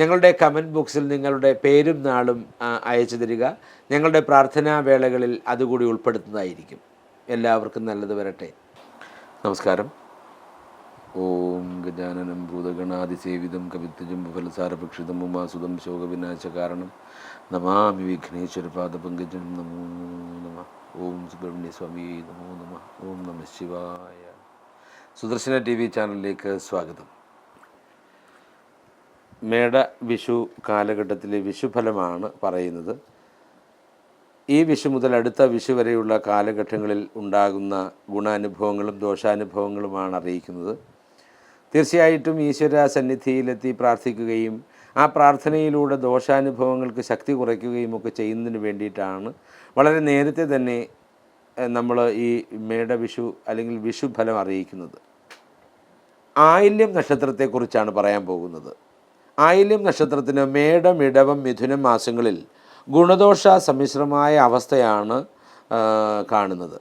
ഞങ്ങളുടെ കമന്റ് ബോക്സിൽ നിങ്ങളുടെ പേരും നാളും അയച്ചു തരിക. ഞങ്ങളുടെ പ്രാർത്ഥനാ വേളകളിൽ അതുകൂടി ഉൾപ്പെടുത്തുന്നതായിരിക്കും. എല്ലാവർക്കും നല്ലത് വരട്ടെ. നമസ്കാരം. ഓം ഗജാനനം ഭൂതഗണാതിസേവിതം കവിത്വജം ഫലസാരഭക്ഷിതം ഉമാസുതം ശോകവിനാശകാരണം. നമാമി വിഘ്നേശ്വര പാദപങ്കജം. നമോ നമ. ഓം സുബ്രഹ്മണ്യ സ്വാമി നമോ നമ. ഓം നമ ശിവായ. സുദർശന ടി വി ചാനലിലേക്ക് സ്വാഗതം. മേട വിഷു കാലഘട്ടത്തിലെ വിഷുഫലമാണ് പറയുന്നത്. ഈ വിഷു മുതൽ അടുത്ത വിഷു വരെയുള്ള കാലഘട്ടങ്ങളിൽ ഉണ്ടാകുന്ന ഗുണാനുഭവങ്ങളും ദോഷാനുഭവങ്ങളുമാണ് അറിയിക്കുന്നത്. തീർച്ചയായിട്ടും ഈശ്വര സന്നിധിയിലെത്തി പ്രാർത്ഥിക്കുകയും ആ പ്രാർത്ഥനയിലൂടെ ദോഷാനുഭവങ്ങൾക്ക് ശക്തി കുറയ്ക്കുകയും ഒക്കെ ചെയ്യുന്നതിന് വേണ്ടിയിട്ടാണ് വളരെ നേരത്തെ തന്നെ നമ്മൾ ഈ മേട വിഷു അല്ലെങ്കിൽ വിഷു ഫലം അറിയിക്കുന്നത്. ആയില്യം നക്ഷത്രത്തെക്കുറിച്ചാണ് പറയാൻ പോകുന്നത്. ആയില്യം നക്ഷത്രത്തിന് മേടം ഇടവം മിഥുനം മാസങ്ങളിൽ ഗുണദോഷ സമ്മിശ്രമായ അവസ്ഥയാണ് കാണുന്നത്.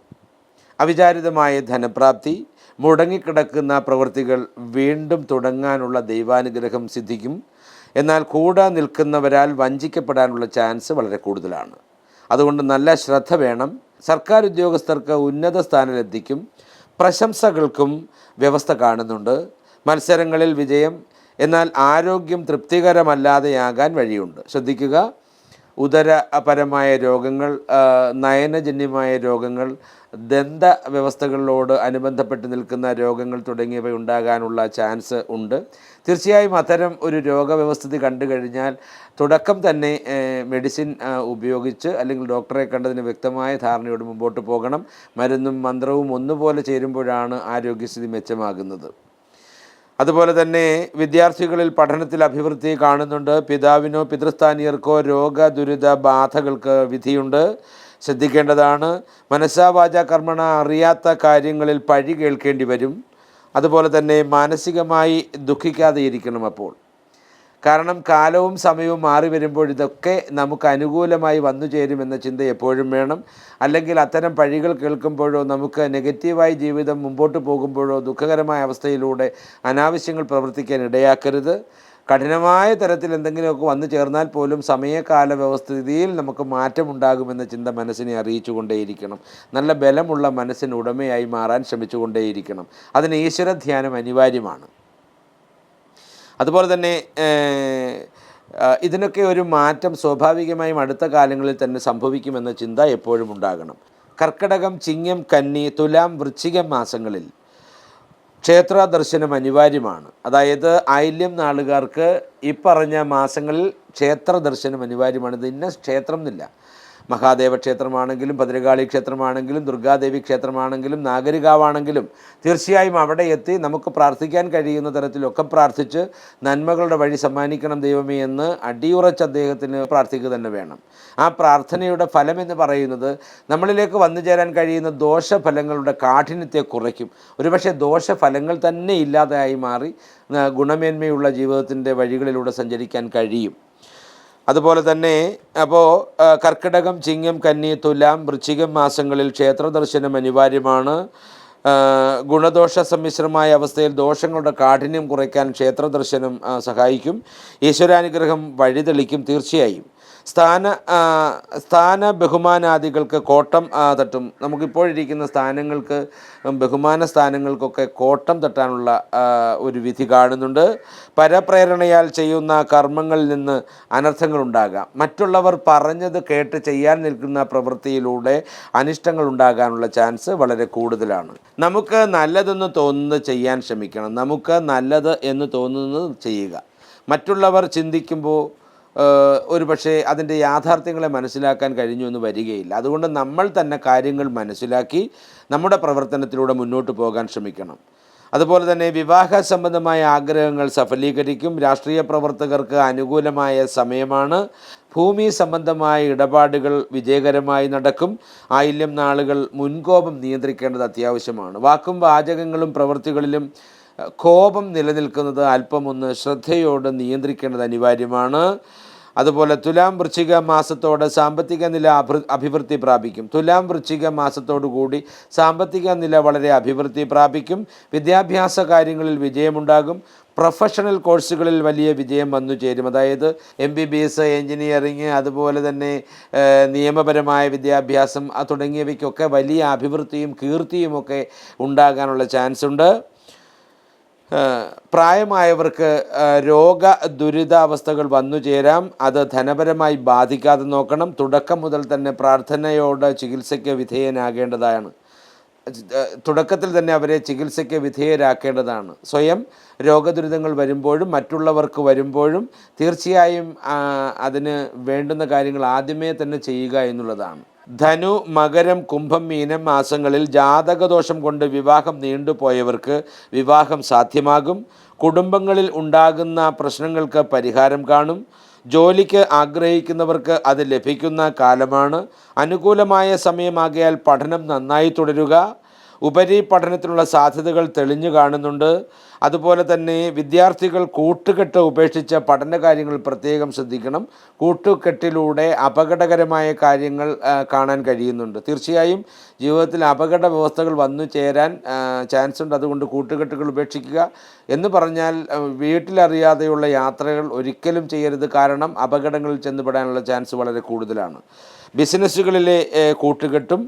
അവിചാരിതമായ ധനപ്രാപ്തി മുടങ്ങിക്കിടക്കുന്ന പ്രവൃത്തികൾ വീണ്ടും തുടങ്ങാനുള്ള ദൈവാനുഗ്രഹം സിദ്ധിക്കും. എന്നാൽ കൂടെ നിൽക്കുന്നവരാൽ വഞ്ചിക്കപ്പെടാനുള്ള ചാൻസ് വളരെ കൂടുതലാണ്. അതുകൊണ്ട് നല്ല ശ്രദ്ധ വേണം. സർക്കാർ ഉദ്യോഗസ്ഥർക്ക് ഉന്നത സ്ഥാനത്തെത്തിക്കും പ്രശംസകൾക്കും വ്യവസ്ഥ കാണുന്നുണ്ട്. മത്സരങ്ങളിൽ വിജയം എന്നാൽ ആരോഗ്യം തൃപ്തികരമല്ലാതെയാകാൻ വഴിയുണ്ട്. ശ്രദ്ധിക്കുക ഉദരപരമായ രോഗങ്ങൾ നയനജന്യമായ രോഗങ്ങൾ ദന്ത വ്യവസ്ഥകളിലോട് അനുബന്ധപ്പെട്ട് നിൽക്കുന്ന രോഗങ്ങൾ തുടങ്ങിയവ ഉണ്ടാകാനുള്ള ചാൻസ് ഉണ്ട്. തീർച്ചയായും അത്തരം ഒരു രോഗവ്യവസ്ഥിതി കണ്ടു കഴിഞ്ഞാൽ തുടക്കം തന്നെ മെഡിസിൻ ഉപയോഗിച്ച് അല്ലെങ്കിൽ ഡോക്ടറെ കണ്ടതിന് വ്യക്തമായ ധാരണയോട് മുമ്പോട്ട് പോകണം. മരുന്നും മന്ത്രവും ഒന്നുപോലെ ചേരുമ്പോഴാണ് ആരോഗ്യസ്ഥിതി മെച്ചമാകുന്നത്. അതുപോലെ തന്നെ വിദ്യാർത്ഥികളിൽ പഠനത്തിൽ അഭിവൃദ്ധി കാണുന്നുണ്ട്. പിതാവിനോ പിതൃസ്ഥാനീയർക്കോ രോഗ ദുരിത ബാധകൾക്ക് വിധിയുണ്ട്. ശ്രദ്ധിക്കേണ്ടതാണ് മനസ്സാവാച കർമ്മണ അറിയാത്ത കാര്യങ്ങളിൽ പഴി കേൾക്കേണ്ടി വരും. അതുപോലെ തന്നെ മാനസികമായി ദുഃഖിക്കാതെ ഇരിക്കണം അപ്പോൾ. കാരണം കാലവും സമയവും മാറി വരുമ്പോൾ ഇതൊക്കെ നമുക്ക് അനുകൂലമായി വന്നു ചേരുമെന്ന ചിന്ത എപ്പോഴും വേണം. അല്ലെങ്കിൽ അത്തരം പഴികൾ കേൾക്കുമ്പോഴോ നമുക്ക് നെഗറ്റീവായി ജീവിതം മുമ്പോട്ട് പോകുമ്പോഴോ ദുഃഖകരമായ അവസ്ഥയിലൂടെ അനാവശ്യങ്ങൾ പ്രവർത്തിക്കാൻ ഇടയാക്കരുത്. കഠിനമായ തരത്തിൽ എന്തെങ്കിലുമൊക്കെ വന്നു ചേർന്നാൽ പോലും സമയകാല വ്യവസ്ഥിതിയിൽ നമുക്ക് മാറ്റമുണ്ടാകുമെന്ന ചിന്ത മനസ്സിനെ അറിയിച്ചുകൊണ്ടേയിരിക്കണം. നല്ല ബലമുള്ള മനസ്സിന് ഉടമയായി മാറാൻ ശ്രമിച്ചുകൊണ്ടേയിരിക്കണം. അതിന് ഈശ്വര ധ്യാനം അനിവാര്യമാണ്. അതുപോലെ തന്നെ ഇതിനൊക്കെ ഒരു മാറ്റം സ്വാഭാവികമായും അടുത്ത കാലങ്ങളിൽ തന്നെ സംഭവിക്കുമെന്ന ചിന്ത എപ്പോഴും ഉണ്ടാകണം. കർക്കടകം ചിങ്ങം കന്നി തുലാം വൃശ്ചികം മാസങ്ങളിൽ ക്ഷേത്ര ദർശനം അനിവാര്യമാണ്. അതായത് ആയില്യം നാളുകാർക്ക് ഈ പറഞ്ഞ മാസങ്ങളിൽ ക്ഷേത്ര ദർശനം അനിവാര്യമാണ്. ഇത് ഇന്ന ക്ഷേത്രം എന്നില്ല. മഹാദേവ ക്ഷേത്രമാണെങ്കിലും ഭദ്രകാളി ക്ഷേത്രമാണെങ്കിലും ദുർഗാദേവി ക്ഷേത്രമാണെങ്കിലും നാഗരികാവാണെങ്കിലും തീർച്ചയായും അവിടെ എത്തി നമുക്ക് പ്രാർത്ഥിക്കാൻ കഴിയുന്ന തരത്തിലൊക്കെ പ്രാർത്ഥിച്ച് നന്മകളുടെ വഴി സമ്മാനിക്കണം ദൈവമേ എന്ന് അടിയുറച്ച് അദ്ദേഹത്തിന് പ്രാർത്ഥിക്കുക തന്നെ വേണം. ആ പ്രാർത്ഥനയുടെ ഫലമെന്ന് പറയുന്നത് നമ്മളിലേക്ക് വന്നു ചേരാൻ കഴിയുന്ന ദോഷഫലങ്ങളുടെ കാഠിന്യത്തെ കുറയ്ക്കും. ഒരുപക്ഷെ ദോഷഫലങ്ങൾ തന്നെ ഇല്ലാതായി മാറി ഗുണമേന്മയുള്ള ജീവിതത്തിന്റെ വഴികളിലൂടെ സഞ്ചരിക്കാൻ കഴിയും. അതുപോലെ തന്നെ അപ്പോൾ കർക്കിടകം ചിങ്ങം കന്നി തുലാം വൃശ്ചികം മാസങ്ങളിൽ ക്ഷേത്ര ദർശനം അനിവാര്യമാണ് ഗുണദോഷ സമ്മിശ്രമായ അവസ്ഥയിൽ ദോഷങ്ങളുടെ കാഠിന്യം കുറയ്ക്കാൻ ക്ഷേത്ര ദർശനം സഹായിക്കും. ഈശ്വരാനുഗ്രഹം വഴിതെളിക്കും തീർച്ചയായും. സ്ഥാന സ്ഥാന ബഹുമാനാദികൾക്ക് കോട്ടം തട്ടും. നമുക്കിപ്പോഴിരിക്കുന്ന സ്ഥാനങ്ങൾക്ക് ബഹുമാന സ്ഥാനങ്ങൾക്കൊക്കെ കോട്ടം തട്ടാനുള്ള ഒരു വിധി കാണുന്നുണ്ട്. പരപ്രേരണയാൽ ചെയ്യുന്ന കർമ്മങ്ങളിൽ നിന്ന് അനർത്ഥങ്ങൾ ഉണ്ടാകാം മറ്റുള്ളവർ പറഞ്ഞത് കേട്ട് ചെയ്യാൻ നിൽക്കുന്ന പ്രവൃത്തിയിലൂടെ അനിഷ്ടങ്ങൾ ഉണ്ടാകാനുള്ള ചാൻസ് വളരെ കൂടുതലാണ്. നമുക്ക് നല്ലതെന്ന് തോന്നുന്നത് ചെയ്യാൻ ശ്രമിക്കണം. നമുക്ക് നല്ലത് എന്ന് തോന്നുന്നത് ചെയ്യുക. മറ്റുള്ളവർ ചിന്തിക്കുമ്പോൾ ഒരു പക്ഷേ അതിന്റെ യാഥാർത്ഥ്യങ്ങളെ മനസ്സിലാക്കാൻ കഴിഞ്ഞു എന്ന് വരികയില്ല. അതുകൊണ്ട് നമ്മൾ തന്നെ കാര്യങ്ങൾ മനസ്സിലാക്കി നമ്മുടെ പ്രവർത്തനത്തിലൂടെ മുന്നോട്ട് പോകാൻ ശ്രമിക്കണം. അതുപോലെ തന്നെ വിവാഹ സംബന്ധമായ ആഗ്രഹങ്ങൾ സഫലീകരിക്കും. രാഷ്ട്രീയ പ്രവർത്തകർക്ക് അനുകൂലമായ സമയമാണ്. ഭൂമി സംബന്ധമായ ഇടപാടുകൾ വിജയകരമായി നടക്കും. ആയില്യം നാളുകൾ മുൻകോപം നിയന്ത്രിക്കേണ്ടത് അത്യാവശ്യമാണ്. വാക്കും വാചകങ്ങളും പ്രവൃത്തികളിലും കോപം നിലനിൽക്കുന്നത് അല്പമൊന്ന് ശ്രദ്ധയോടെ നിയന്ത്രിക്കേണ്ടത് അനിവാര്യമാണ്. അതുപോലെ തുലാം വൃശ്ചിക മാസത്തോടെ സാമ്പത്തിക നില അഭിവൃദ്ധി പ്രാപിക്കും. തുലാം വൃശ്ചിക മാസത്തോടുകൂടി സാമ്പത്തിക നില വളരെ അഭിവൃദ്ധി പ്രാപിക്കും. വിദ്യാഭ്യാസ കാര്യങ്ങളിൽ വിജയമുണ്ടാകും. പ്രൊഫഷണൽ കോഴ്സുകളിൽ വലിയ വിജയം വന്നു ചേരും. അതായത് M B B S engineering അതുപോലെ തന്നെ നിയമപരമായ വിദ്യാഭ്യാസം തുടങ്ങിയവയ്ക്കൊക്കെ വലിയ അഭിവൃദ്ധിയും കീർത്തിയുമൊക്കെ ഉണ്ടാകാനുള്ള ചാൻസ് ഉണ്ട് പ്രായമായവർക്ക് രോഗ ദുരിതാവസ്ഥകൾ വന്നു ചേരാം. അത് ധനപരമായി ബാധിക്കാതെ നോക്കണം. തുടക്കം മുതൽ തന്നെ പ്രാർത്ഥനയോട് ചികിത്സയ്ക്ക് വിധേയനാകേണ്ടതാണ്. തുടക്കത്തിൽ തന്നെ അവരെ ചികിത്സയ്ക്ക് വിധേയരാക്കേണ്ടതാണ്. സ്വയം രോഗദുരിതങ്ങൾ വരുമ്പോഴും മറ്റുള്ളവർക്ക് വരുമ്പോഴും തീർച്ചയായും അതിന് വേണ്ടുന്ന കാര്യങ്ങൾ ആദ്യമേ തന്നെ ചെയ്യുക എന്നുള്ളതാണ്. ധനു മകരം കുംഭം മീനം മാസങ്ങളിൽ ജാതകദോഷം കൊണ്ട് വിവാഹം നീണ്ടുപോയവർക്ക് വിവാഹം സാധ്യമാകും. കുടുംബങ്ങളിൽ ഉണ്ടാകുന്ന പ്രശ്നങ്ങൾക്ക് പരിഹാരം കാണും. ജോലിക്ക് ആഗ്രഹിക്കുന്നവർക്ക് അത് ലഭിക്കുന്ന കാലമാണ്. അനുകൂലമായ സമയമാകിയാൽ പഠനം നന്നായി തുടരുക. ഉപരി പഠനത്തിനുള്ള സാധ്യതകൾ തെളിഞ്ഞു കാണുന്നുണ്ട്. അതുപോലെ തന്നെ വിദ്യാർത്ഥികൾ കൂട്ടുകെട്ട് ഉപേക്ഷിച്ച് പഠന കാര്യങ്ങൾ പ്രത്യേകം ശ്രദ്ധിക്കണം. കൂട്ടുകെട്ടിലൂടെ അപകടകരമായ കാര്യങ്ങൾ കാണാൻ കഴിയുന്നുണ്ട്. തീർച്ചയായും ജീവിതത്തിൽ അപകട വ്യവസ്ഥകൾ വന്നു ചേരാൻ ചാൻസ് ഉണ്ട് അതുകൊണ്ട് കൂട്ടുകെട്ടുകൾ ഉപേക്ഷിക്കുക എന്ന് പറഞ്ഞാൽ വീട്ടിലറിയാതെയുള്ള യാത്രകൾ ഒരിക്കലും ചെയ്യരുത്. കാരണം അപകടങ്ങളിൽ ചെന്നുപെടാനുള്ള ചാൻസ് വളരെ കൂടുതലാണ്. ബിസിനസ്സുകളിലെ കൂട്ടുകെട്ടും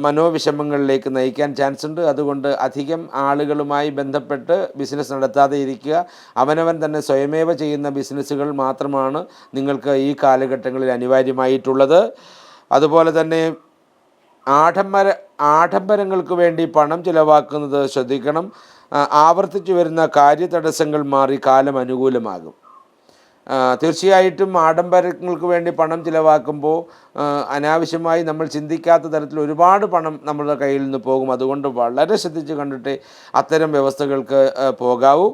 മനോവിഷമങ്ങളിലേക്ക് നയിക്കാൻ ചാൻസ് ഉണ്ട് അതുകൊണ്ട് അധികം ആളുകളുമായി ബന്ധപ്പെട്ട് ബിസിനസ് നടത്താതെ ഇരിക്കുക. അവനവൻ തന്നെ സ്വയമേവ ചെയ്യുന്ന ബിസിനസ്സുകൾ മാത്രമാണ് നിങ്ങൾക്ക് ഈ കാലഘട്ടങ്ങളിൽ അനിവാര്യമായിട്ടുള്ളത്. അതുപോലെ തന്നെ ആഡംബര ആഡംബരങ്ങൾക്ക് വേണ്ടി പണം ചിലവാക്കുന്നത് ശ്രദ്ധിക്കണം. ആവർത്തിച്ചു വരുന്ന കാര്യതടസ്സങ്ങൾ മാറി കാലം അനുകൂലമാകും. തീർച്ചയായിട്ടും ആഡംബരങ്ങൾക്ക് വേണ്ടി പണം ചിലവാക്കുമ്പോൾ അനാവശ്യമായി നമ്മൾ ചിന്തിക്കാത്ത തരത്തിൽ ഒരുപാട് പണം നമ്മുടെ കയ്യിൽ നിന്ന് പോകും. അതുകൊണ്ട് വളരെ ശ്രദ്ധിച്ച് കണ്ടിട്ട് അത്തരം വ്യവസ്ഥകൾക്ക് പോകാവൂ.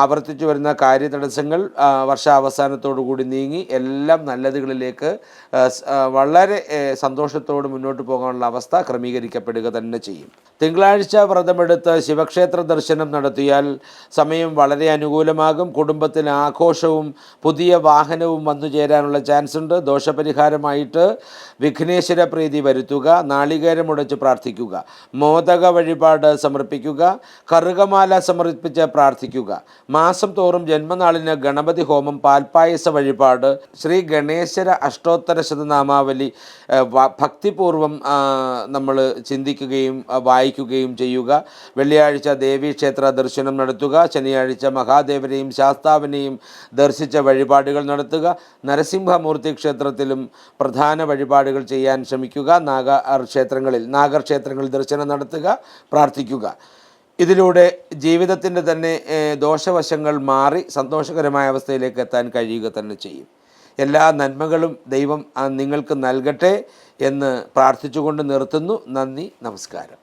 ആവർത്തിച്ചു വരുന്ന കാര്യതടസ്സങ്ങൾ ആ, വർഷാവസാനത്തോടു കൂടി നീങ്ങി എല്ലാം നല്ലതുകളിലേക്ക് വളരെ സന്തോഷത്തോട് മുന്നോട്ട് പോകാനുള്ള അവസ്ഥ ക്രമീകരിക്കപ്പെടുക തന്നെ ചെയ്യും. തിങ്കളാഴ്ച വ്രതമെടുത്ത് ശിവക്ഷേത്ര ദർശനം നടത്തിയാൽ സമയം വളരെ അനുകൂലമാകും. കുടുംബത്തിന് ആഘോഷവും പുതിയ വാഹനവും വന്നു ചേരാനുള്ള ചാൻസ് ഉണ്ട് ദോഷപരിഹാരമായിട്ട് വിഘ്നേശ്വര പ്രീതി വരുത്തുക നാളികേരമുടച്ച് പ്രാർത്ഥിക്കുക മോദക വഴിപാട് സമർപ്പിക്കുക കറുകമാല സമർപ്പിച്ച് പ്രാർത്ഥിക്കുക. മാസം തോറും ജന്മനാളിന് ഗണപതി ഹോമം പാൽപ്പായസ വഴിപാട് ശ്രീ ഗണേശ്വര അഷ്ടോത്തര ശതനാമാവലി ഭക്തിപൂർവം നമ്മൾ ചിന്തിക്കുകയും വായിക്കുകയും ചെയ്യുക. വെള്ളിയാഴ്ച ദേവീക്ഷേത്ര ദർശനം നടത്തുക. ശനിയാഴ്ച മഹാദേവനെയും ശാസ്താവിനെയും ദർശിച്ച വഴിപാടുകൾ നടത്തുക. നരസിംഹമൂർത്തി ക്ഷേത്രത്തിലും പ്രധാന വഴിപാടുകൾ ചെയ്യാൻ ശ്രമിക്കുക. നാഗ ക്ഷേത്രങ്ങളിൽ നാഗർ ക്ഷേത്രങ്ങളിൽ ദർശനം നടത്തുക പ്രാർത്ഥിക്കുക. ഇതിലൂടെ ജീവിതത്തിന്റെ തന്നെ ദോഷവശങ്ങൾ മാറി സന്തോഷകരമായ അവസ്ഥയിലേക്ക് എത്താൻ കഴിയുക തന്നെ ചെയ്യും. എല്ലാ നന്മകളും ദൈവം നിങ്ങൾക്ക് നൽകട്ടെ എന്ന് പ്രാർത്ഥിച്ചുകൊണ്ട് നിർത്തുന്നു. നന്ദി നമസ്കാരം.